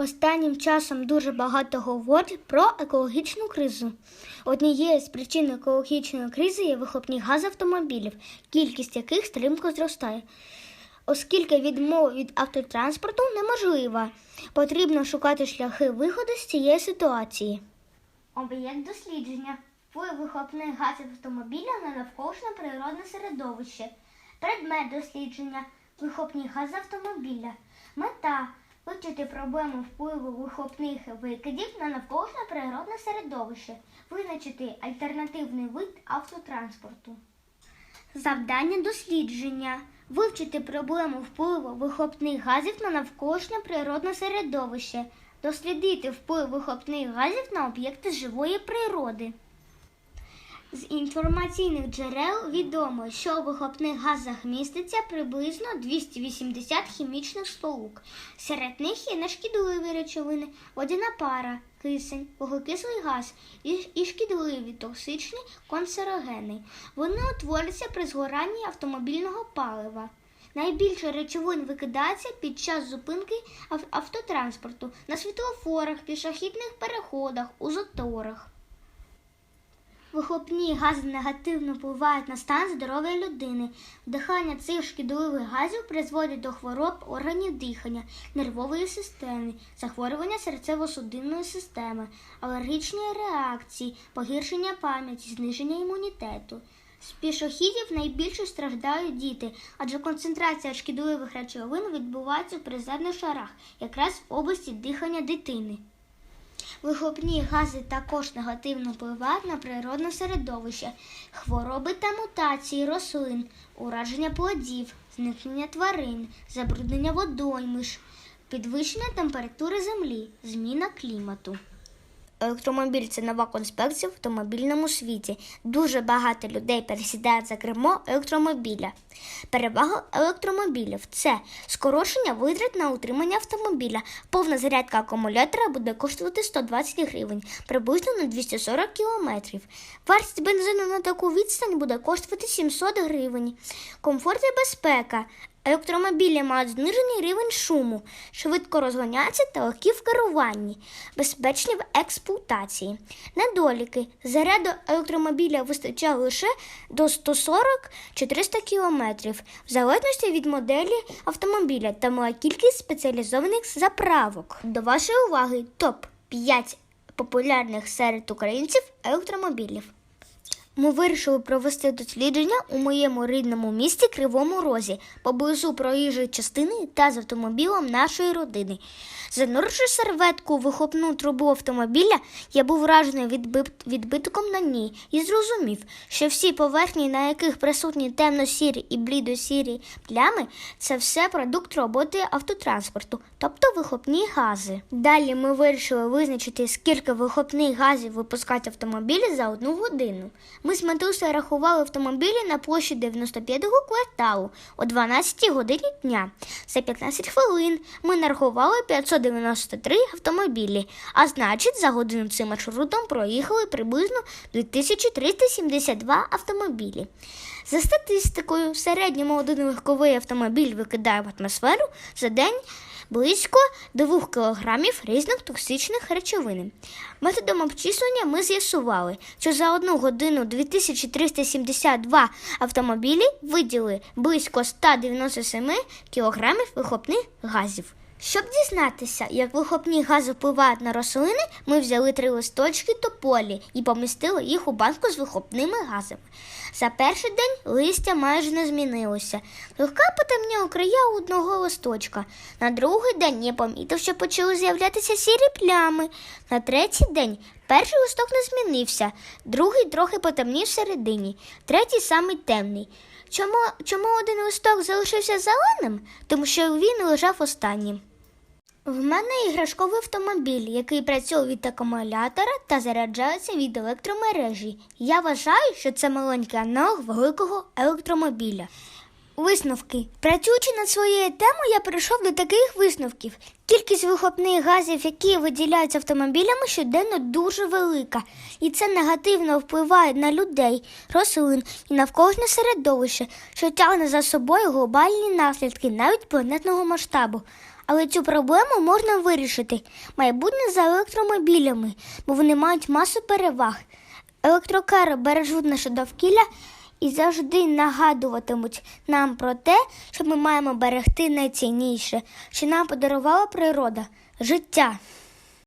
Останнім часом дуже багато говорять про екологічну кризу. Однією з причин екологічної кризи є вихлопні гази автомобілів, кількість яких стрімко зростає. Оскільки відмова від автотранспорту неможлива, потрібно шукати шляхи виходу з цієї ситуації. Об'єкт дослідження вплив вихлопних газів автомобіля на навколишнє природне середовище. Предмет дослідження вихлопні гази автомобіля. Мета вивчити проблему впливу вихлопних викидів на навколишнє природне середовище, визначити альтернативний вид автотранспорту. Завдання дослідження вивчити проблему впливу вихлопних газів на навколишнє природне середовище, дослідити вплив вихлопних газів на об'єкти живої природи. З інформаційних джерел відомо, що у вихлопних газах міститься приблизно 280 хімічних сполук. Серед них є нешкідливі речовини, водяна пара, кисень, вуглекислий газ і, шкідливі токсичні концерогени. Вони утворюються при згоранні автомобільного палива. Найбільше речовин викидається під час зупинки автотранспорту на світлофорах, пішохідних переходах, у заторах. Вихлопні гази негативно впливають на стан здоров'я людини. Вдихання цих шкідливих газів призводить до хвороб органів дихання, нервової системи, захворювання серцево-судинної системи, алергічні реакції, погіршення пам'яті, зниження імунітету. З пішохідів найбільше страждають діти, адже концентрація шкідливих речовин відбувається в приземних шарах, якраз в області дихання дитини. Вихлопні гази також негативно впливають на природне середовище, хвороби та мутації рослин, ураження плодів, зникнення тварин, забруднення водоймиш, підвищення температури землі, зміна клімату. Електромобіль це нова конспекція в автомобільному світі. Дуже багато людей пересідають за кермо електромобіля. Перевага електромобілів це скорочення витрат на утримання автомобіля. Повна зарядка акумулятора буде коштувати 120 гривень, приблизно на 240 кілометрів. Вартість бензину на таку відстань буде коштувати 700 гривень. Комфорт і безпека. Електромобілі мають знижений рівень шуму, швидко розганяються та легкі в керуванні, безпечні в експлуатації. Недоліки. Заряду електромобіля вистачає лише до 140-400 км, в залежності від моделі автомобіля та мала кількість спеціалізованих заправок. До вашої уваги топ 5 популярних серед українців електромобілів. Ми вирішили провести дослідження у моєму рідному місті Кривому Розі, поблизу проїжджої частини та з автомобілем нашої родини. Зануривши серветку у вихлопну трубу автомобіля, я був вражений відбит- відбитком на ній і зрозумів, що всі поверхні, на яких присутні темно-сірі і блідо-сірі плями, це все продукт роботи автотранспорту, тобто вихлопні гази. Далі ми вирішили визначити, скільки вихлопних газів випускають автомобілі за одну годину. Ми з Матусею рахували автомобілі на площі 95-го кварталу о 12 годині дня. За 15 хвилин ми нарахували 593 автомобілі, а значить, за годину цим маршрутом проїхали приблизно 2372 автомобілі. За статистикою, в середньому один легковий автомобіль викидає в атмосферу за день близько 2 кілограмів різних токсичних речовин. Методом обчислення ми з'ясували, що за одну годину 2372 автомобілі виділи близько 197 кілограмів вихопних газів. Щоб дізнатися, як вихлопні гази впливають на рослини, ми взяли три листочки тополі і помістили їх у банку з вихлопними газами. За перший день листя майже не змінилося. Легка потемніла края одного листочка. На другий день я помітив, що почали з'являтися сірі плями. На третій день перший листок не змінився, другий трохи потемнів всередині, третій самий темний. Чому, чому один листок залишився зеленим? Тому що він лежав останнім. В мене іграшковий автомобіль, який працює від акумулятора та заряджається від електромережі. Я вважаю, що це маленький аналог великого електромобіля. Висновки. Працюючи над своєю темою, я прийшов до таких висновків. Кількість вихлопних газів, які виділяються автомобілями, щоденно дуже велика, і це негативно впливає на людей, рослин і навколишнє середовище, що тягне за собою глобальні наслідки навіть планетного масштабу. Але цю проблему можна вирішити майбутнє за електромобілями, бо вони мають масу переваг. Електрокари бережуть наше довкілля і завжди нагадуватимуть нам про те, що ми маємо берегти найцінніше, що нам подарувала природа життя.